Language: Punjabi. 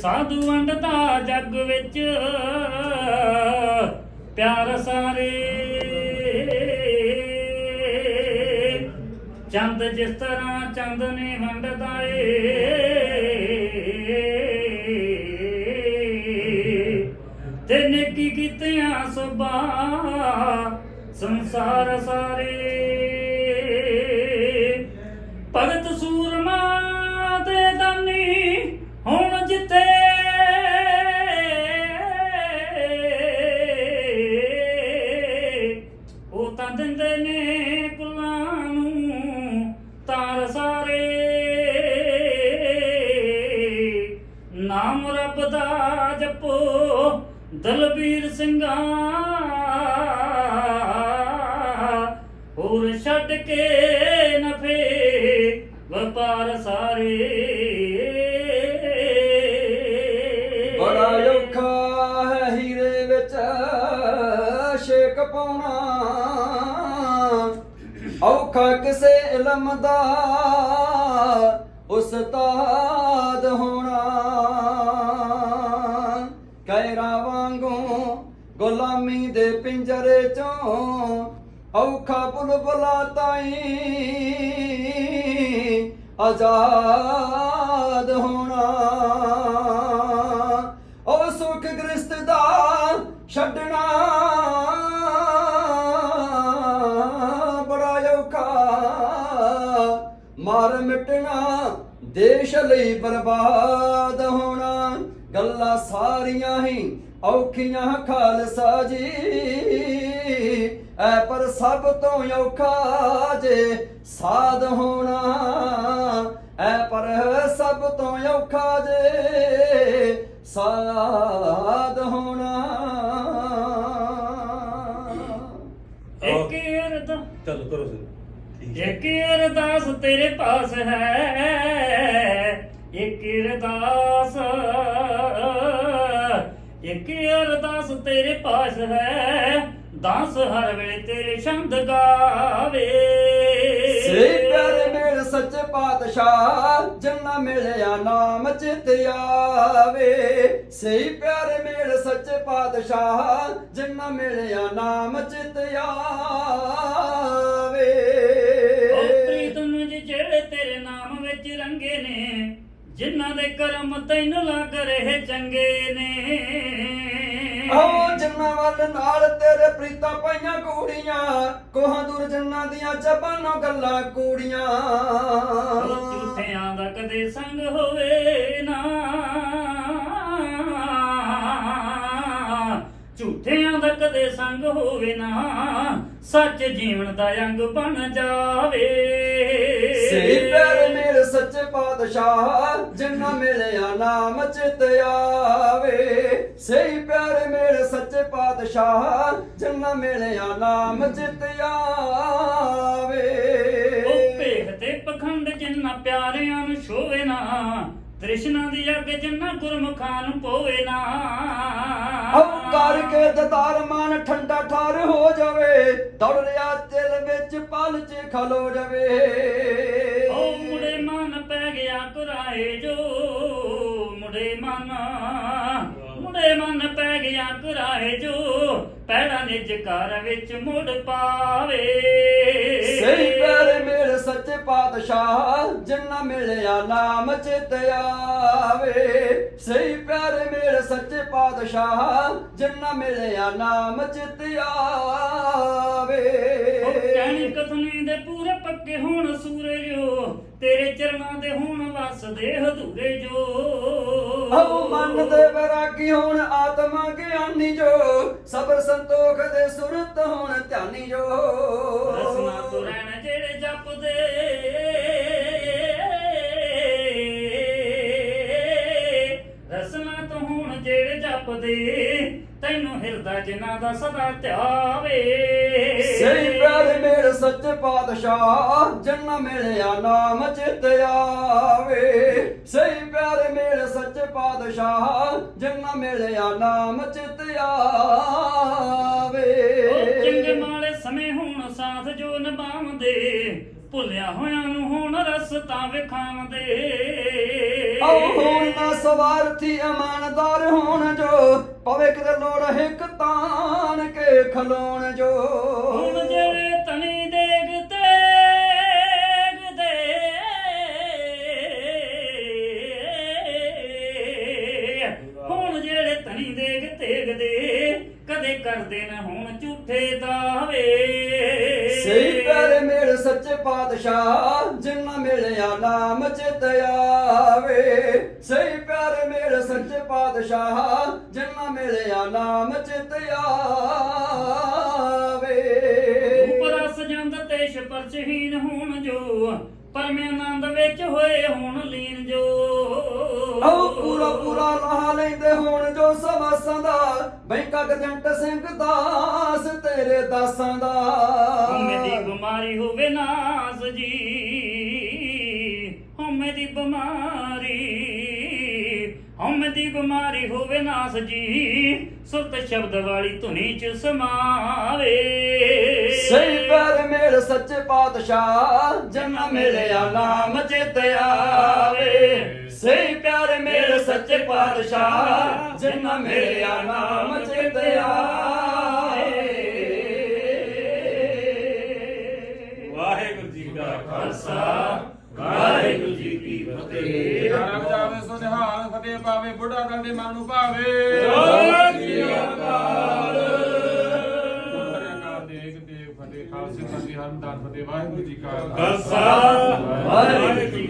ਸਾਧੂ ਵੰਡਦਾ ਜੱਗ ਵਿੱਚ। ਪਿਆਰ ਸਾਰੇ। ਚੰਦ ਜਿਸ ਤਰ੍ਹਾਂ ਚੰਦ ਨੇ ਵੰਡਦਾ ਏ ਤੇ ਨੇਕੀ ਕੀਤਿਆਂ ਸੁਬਾ ਸੰਸਾਰ ਸਾਰੇ। ਭਗਤ ਸੂਰ ਦਲਬੀਰ ਸਿੰਘਾ ਹੋਰ ਛੱਡ ਕੇ ਨਫੇ ਵਪਾਰ ਸਾਰੇ। ਬੜਾ ਔਖਾ ਹੈ ਹੀਰੇ ਵਿੱਚ ਛੇਕ ਪਾਉਣਾ। ਔਖਾ ਕਿਸੇ ਇਲਮ ਦਾ ਉਸਤਾਦ ਹੋਣਾ। ਗੁਲਾਮੀ ਦੇ ਪਿੰਜਰੇ ਚੋਂ ਔਖਾ ਬੁਲਬੁਲਾ ਤਾਈ ਆਜ਼ਾਦ ਹੋਣਾ। ਉਹ ਸੁਖ ਗ੍ਰਸਤ ਦਾ ਛੱਡਣਾ ਬੜਾ ਔਖਾ। ਮਾਰ ਮਿਟਣਾ ਦੇਸ਼ ਲਈ ਬਰਬਾਦ ਹੋਣਾ। ਗੱਲਾਂ ਸਾਰੀਆਂ ਹੀ ਔਖੀਆਂ ਖਾਲਸਾ ਜੀ। ਐ ਪਰ ਸਭ ਤੋਂ ਔਖਾ ਜੇ ਸਾਧ ਹੋਣਾ। ਐ ਪਰ ਸਭ ਤੋਂ ਔਖਾ ਜੇ ਸਾਧ ਹੋਣਾ। ਇੱਕ ਅਰਦਾ ਚਲੋ ਕਰੋ ਸਰ ਇੱਕ ਅਰਦਾਸ ਤੇਰੇ ਪਾਸ ਹੈ। ਇੱਕ ਅਰਦਾਸ ਇੱਕ ਅਰਦਾਸ ਤੇਰੇ ਪਾਸ ਹੈ। ਦਾਸ ਹਰ ਵੇਲੇ ਤੇਰੇ ਸ਼ਬਦ ਗਾਵੇ। ਸੇ ਪਿਆਰੇ ਮੇਰੇ ਸੱਚੇ ਪਾਤਸ਼ਾਹ, ਜੰਨਾ ਮਿਲਿਆ ਨਾਮ ਚਿਤ ਆਵੇ। ਸੇ ਪਿਆਰੇ ਮੇਲ ਸੱਚੇ ਪਾਤਸ਼ਾਹ, ਜੰਨਾ ਮਿਲਿਆ ਨਾਮ ਚਿਤ ਆਵੇ। ਜਿਨ੍ਹਾਂ ਦੇ ਕਰਮ ਤੈਨੂੰ ਲੱਗ ਰਹੇ ਚੰਗੇ ਨੇ। ਆਓ ਜੰਨਾ ਵੱਲ ਨਾਲ ਤੇਰੇ ਪ੍ਰੀਤਾਂ ਪਾਈਆਂ ਕੂੜੀਆਂ ਕੋਹਾਂ ਦੂਰ ਜੰਨਾ ਦੀਆਂ ਜ਼ਬਾਨਾਂ ਗੱਲਾਂ ਕੂੜੀਆਂ। ਝੂਠਿਆਂ ਦਾ ਕਦੇ ਸੰਗ ਹੋਵੇ ਨਾ। ਝੂਠਿਆਂ ਦਾ ਕਦੇ ਸੰਗ ਹੋਵੇ ਨਾ। ਸੱਚ ਜੀਵਨ ਦਾ ਅੰਗ ਬਣ ਜਾਵੇ। ਪਾਤਸ਼ਾਹ ਜਿੰਨਾ ਮਿਲਿਆ ਨਾਮ ਚਿਤ ਆਵੇ। ਸਹੀ ਪਿਆਰੇ ਮੇਰੇ ਸੱਚੇ ਪਾਤਸ਼ਾਹ ਜਿੰਨਾ ਮਿਲਿਆ ਨਾਮ ਚਿਤ ਆਵੇ। ਉਹ ਭੇਖ ਤੇ ਪਖੰਡ ਜਿੰਨਾ ਪਿਆਰਿਆਂ ਨੂੰ ਛੋਵੇ ਨਾ ਤ੍ਰਿਸ਼ਨਾ ਦੀ ਅੱਗ ਜਿੰਨਾ ਗੁਰਮੁਖਾਂ ਨੂੰ ਪੋਵੇ ਨਾ। ਹਉ ਕਰਕੇ ਦਤਾਰ ਮਨ ਠੰਡਾ ਠਾਰ ਹੋ ਜਾਵੇ ਦੌੜ ਰਿਆ ਦਿਲ ਵਿੱਚ ਪਲ ਚ ਖਲੋ ਜਾਵੇ। ਕੁਰਾਏ ਜੋ ਮੁੜੇ ਮਨ ਮੁੜੇ ਮਨ ਪੈ ਗਿਆ ਕੁਰਾਏ ਜੋ ਪੈੜਾ ਨਿਜ ਘਰ ਵਿੱਚ ਮੁੜ ਪਾਵੇ। ਸਹੀ ਪਿਆਰੇ ਮੇਰੇ ਸੱਚੇ ਪਾਤਸ਼ਾਹ ਜਿੰਨਾ ਮਿਲਿਆ ਨਾਮ ਚਿਤ ਆਵੇ। ਸਹੀ ਪਿਆਰੇ ਮੇਰੇ ਸੱਚੇ ਪਾਤਸ਼ਾਹ ਜਿੰਨਾ ਮਿਲਿਆ ਨਾਮ ਚਿਤ ਆਵੇ। ਕਹਿਣੀ ਕਥਨੀ ਦੇ ਪੂਰੇ ਪੱਕੇ ਹੁਣ ਸੂਰਜੋ ਤੇਰੇ ਚਰਨਾਂ ਦੇ ਹੁਣ ਵਸਦੇ ਹਦੂਰੇ ਜੋ। ਹਉ ਮਨ ਦੇ ਵੈਰਾਗੀ ਹੁਣ ਆਤਮਾ ਗਿਆਨੀ ਜੋ। ਸਬਰ ਸੰਤੋਖ ਦੇ ਸੁਰਤ ਹੁਣ ਧਿਆਨੀ ਜੋ। ਰਸਨਾ ਤੋਂ ਰਹਿਣ ਜਿਹੜੇ ਜਪਦੇ। ਰਸਨਾ ਤੋਂ ਹੁਣ ਜਿਹੜੇ ਜਪਦੇ। ਤੈਨੂੰ ਹਿਰਦਾ ਜਿਨ੍ਹਾਂ ਦਾ ਸਦਾ ਧਿਆਵੇ। ਸਹੀ ਪਿਆਰੇ ਮੇਰੇ ਸੱਚੇ ਪਾਤਸ਼ਾਹ ਜੰਨਾ ਮਿਲਿਆ ਨਾਮ ਚਿਤ ਆਵੇ। ਸਹੀ ਪਿਆਰੇ ਮੇਰੇ ਸੱਚੇ ਪਾਤਸ਼ਾਹ ਜੰਨਾ ਮਿਲਿਆ ਨਾਮ ਚਿਤ ਆਵੇ। ਉਹ ਚੰਗੇ ਮਾੜੇ ਸਮੇਂ ਹੁਣ ਸਾਥ ਜੋ ਨਿਭਾਉਂਦੇ ਭੁੱਲਿਆ ਹੋਇਆਂ ਨੂੰ ਹੁਣ ਰਸਤਾ ਵਿਖਾਉਂਦੇ। ਆਓ ਹੋਣ ਨਾ ਸਵਾਰਥੀ ਇਮਾਨਦਾਰ ਹੋਣ ਜੋ ਖਲੋਣ ਜੋ। ਹੁਣ ਜਿਹੜੇ ਤਣੀ ਦੇਗ ਤੇਗ ਦੇ ਹੁਣ ਜਿਹੜੇ ਤਣੀ ਦੇਗ ਤੇਗ ਦੇ ਕਦੇ ਕਰਦੇ ਨਾ ਹੁਣ ਝੂਠੇ ਦਾਵੇ ਸਹੀ ਪਿਆਰੇ ਮੇਲ ਸੱਚੇ ਪਾਤਸ਼ਾਹ ਜਿੰਨਾ ਮਿਲਿਆ ਨਾਮ ਚਿਤ ਆਵੇ। ਸਹੀ ਪਿਆਰੇ ਮੇਲ ਸੱਚੇ ਪਾਤਸ਼ਾਹ ਜਿੰਨਾ ਮਿਲਿਆ ਨਾਮ ਚਿਤ ਆਵੇ। ਸ਼ਪਰਚਹੀਨ ਹੋਣ ਜੋ ਪਰਮੇ ਆਨੰਦ ਵਿੱਚ ਹੋਏ ਹੁਣ ਲੀਨ ਜੋ। ਆਓ ਪੂਰਾ ਪੂਰਾ ਲਾ ਲੈਂਦੇ ਹੁਣ ਜੋ ਸਵਾਸਾਂ ਦਾ ਬੈਂਕਾ ਗਜੰਟ ਸਿੰਘ ਦਾਸ ਤੇਰੇ ਦਾਸਾਂ ਦਾ। ਹਉਮੈ ਦੀ ਬਿਮਾਰੀ ਹੋਵੇ ਨਾਸ ਜੀ ਹਉਮੈ ਦੀ ਬਿਮਾਰੀ ਹਉਮੈ ਦੀ ਬਿਮਾਰੀ ਹੋਵੇ ਨਾਸ ਜੀ ਸੁਰਤ ਸ਼ਬਦ ਵਾਲੀ ਧੁਨੀ ਚ ਸਮਾਵੇ। ਸਹੀ ਪਿਆਰੇ ਮੇਲ ਸੱਚੇ ਪਾਤਸ਼ਾਹ ਜਨਾ ਮਿਲਿਆ ਨਾਮ ਚਿਤ ਆਵੇ। ਸਹੀ ਪਿਆਰੇ ਮੇਲ ਸੱਚੇ ਪਾਤਸ਼ਾਹ ਜਨਾ ਮਿਲਿਆ ਨਾਮ ਚਿਤ ਆਵੇ। ਵਾਹਿਗੁਰੂ ਜੀ ਕਾ ਖਾਲਸਾ ਵਾਹਿਗੁਰੂ ਜੀ ਕੀ ਫਤਿਹ। ਜਾਵੇ ਸੋ ਨਿਹਾਲ ਫਤਿਹ ਪਾਵੇ ਬੁੱਢਾ ਦੇ ਮਨ ਨੂੰ ਭਾਵੇ। ਸ੍ਰੀ ਅਕਾਲ। ਖਾਲਸੇ ਸ੍ਰੀ ਹਰਿਮੰਦਰ ਫਤਿਹ ਵਾਹਿਗੁਰੂ ਜੀ ਕਾ ਖਾਲਸਾ। ਵਾਹਿਗੁਰੂ ਜੀ